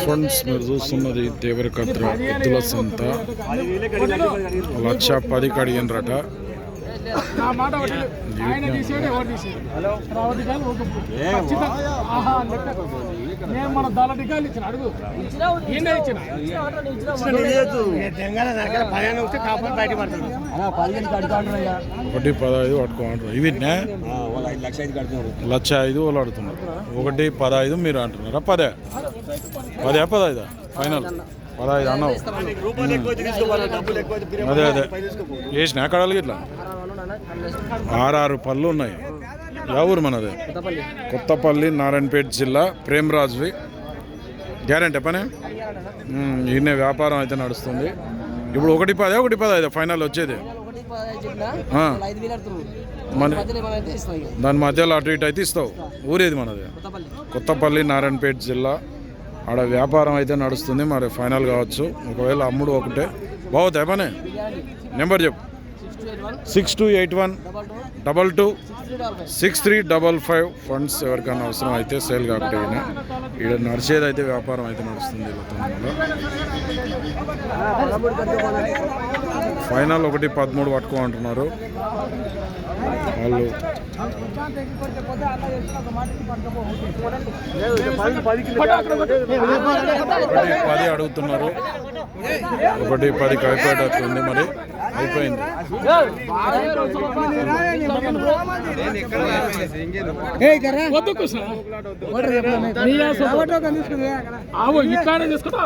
Friends మీరు చూస్తున్నది దేవరకత్ర ఎద్దుల సంత లక్ష పదికి అడిగినరట. నా మాట ఒకటి ఆయన తీసేది ఎవరు తీసేది हेलो రావటి కాదు ఒక ఖచ్చితంగా. ఆహా లెక్క నేను మన దళటికాయలు ఇచ్చిన అడుగు. ఈయన ఇచ్చిన. పదిహేను వస్తే కాపాడు బయట పడుతుంది అలా పదిహేను కడుతున్నాయ్యా ఒకటి పదహైదు పట్టుకోమంటారు. ఐదు లక్ష ఐదు వాళ్ళు అడుగుతున్నారు. ఒకటి పదహైదు మీరు అంటున్నారా? పదే. పదే పదహైదా? ఫైనల్. పదహైదు అన్నావు. అదే అదే. వేసిన కడాలి ఇట్లా ఆరారు పళ్ళు ఉన్నాయి. యా ఊరు మనది? కొత్తపల్లి. నారాయణపేట జిల్లా ప్రేమరాజువి. గ్యారంటీ పని? ఈయన వ్యాపారం అయితే నడుస్తుంది. ఇప్పుడు ఒకటి పదే ఒకటి పదహైదు ఫైనల్ వచ్చేది. మన అయితే దాని మధ్యలో అటు ఇటు అయితే ఇస్తావు. ఊరేది మనది? కొత్తపల్లి. కొత్తపల్లి నారాయణపేట జిల్లా. ఆడ వ్యాపారం అయితే నడుస్తుంది. మరి ఫైనల్ కావచ్చు. ఒకవేళ అమ్ముడు ఒకటే. బాగుతాయి పని? నెంబర్ చెప్పు. Six two eight one double two six three double five funds ఎవరికైనా అవసరం అయితే సేల్ కాబట్టి ఇక్కడ నడిచేది అయితే వ్యాపారం అయితే నడుస్తుంది ఫైనల్ ఒకటి పదమూడు పట్టుకోమంటున్నారు వాళ్ళు ఒకటి పది అడుగుతున్నారు ఒకటి పది అయిపోయేటట్టుంది మరి. అయిపోయింది. ఇట్లానే తీసుకుంటా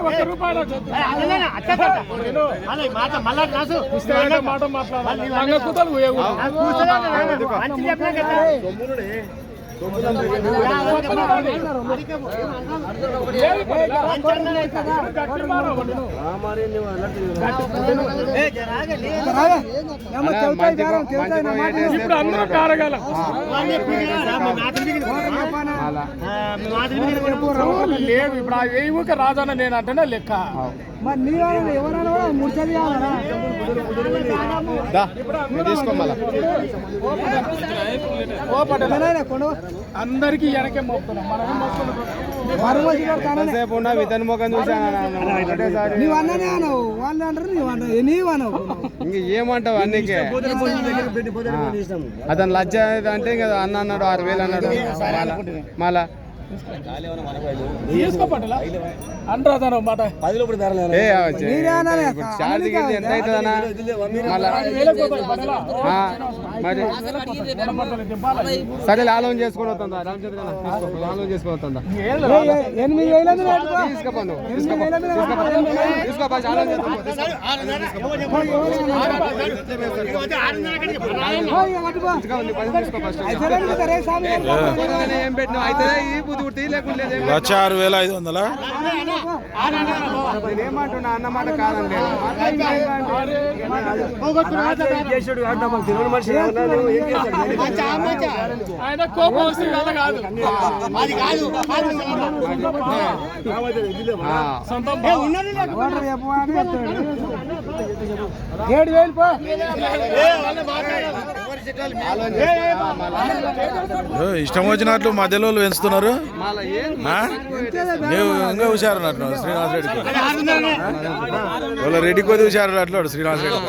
ఒక్క రూపాయలు వద్దు. ఇస్తే అంటే మాట మాట్లాడాలి లంగ కుదలు ఇప్పుడు అందరూ కారగాల లేదు ఇప్పుడు ఆ వెయ్యి ఊక రాజన్న నేను అంటేనే లెక్క. అందరికీ వెనకే మోపుతున్నాం. వితన్ ముఖం చూసాను నీవు అన్ననే అనవు వాళ్ళు అంటారు నీవు అన్నావు. నీవు అనవు ఇంక ఏమంటావు అతను లజ్జ అంటే ఇంకా అన్న అన్నాడు ఆరు వేలు అన్నాడు. మళ్ళా. తీసుకో పటేలా అనరాదన్న మాట పది లోపల ధర ఎంత మరి సరే ఆలోచన చేసుకొని వస్తుందా రామచంద్ర ఆలోచన చేసుకొని వస్తుందా ఎనిమిది వేల. తీసుకోపో లక్ష ఆరు వేల ఐదు వందలా అన్నమాట కాదండి చేసాడు మనిషి ఆయన కోపం వల్ల కాదు. సొంతం. ఏడు వేలు పో ఏ, ఇష్టం వచ్చినట్లు మధ్యలో వాళ్ళు పెంచుతున్నారు ఇంకా హుషారు అన్నట్టు శ్రీనివాస్ రెడ్డి వాళ్ళ రెడ్డి కొద్ది హుషారు అట్లాడు శ్రీనివాస్ రెడ్డి?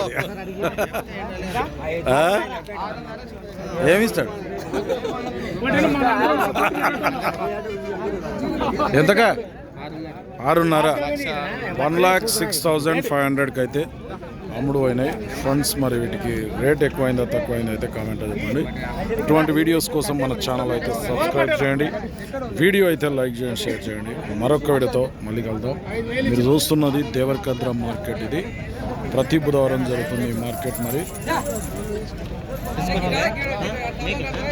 ఏమిస్తాడు ఎంతకా ఆరున్నర one lakh six thousand five హండ్రెడ్కి అయితే అమ్ముడు అయినాయి. ఫండ్స్ మరి వీటికి రేట్ ఎక్కువైందా తక్కువైందా అయితే కామెంట్ చెప్పండి. ఇటువంటి వీడియోస్ కోసం మన ఛానల్ అయితే సబ్స్క్రైబ్ చేయండి. వీడియో అయితే లైక్ చేయండి షేర్ చేయండి. మరొక వీడియోతో మళ్ళీ కలుద్దాం. మీరు చూస్తున్నది దేవర్కద్ర మార్కెట్ ఇది. ప్రతి బుధవారం జరుగుతుంది ఈ మార్కెట్ మరి.